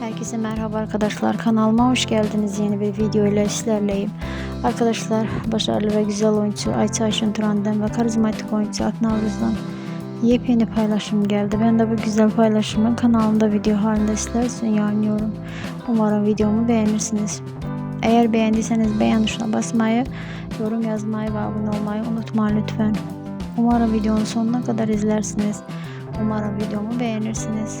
Herkese merhaba arkadaşlar kanalıma hoş geldiniz yeni bir video ile sizlerleyim. Arkadaşlar başarılı ve güzel oyuncu Ayça Ayşun Turan'dan ve karizmatik oyuncu Akın Avruz'dan yepyeni paylaşım geldi. Ben de bu güzel paylaşımı kanalımda video halinde sizler için yayınlıyorum. Umarım videomu beğenirsiniz. Eğer beğendiyseniz beğen tuşuna basmayı, yorum yazmayı ve abone olmayı unutmayın lütfen. Umarım videonun sonuna kadar izlersiniz. Umarım videomu beğenirsiniz.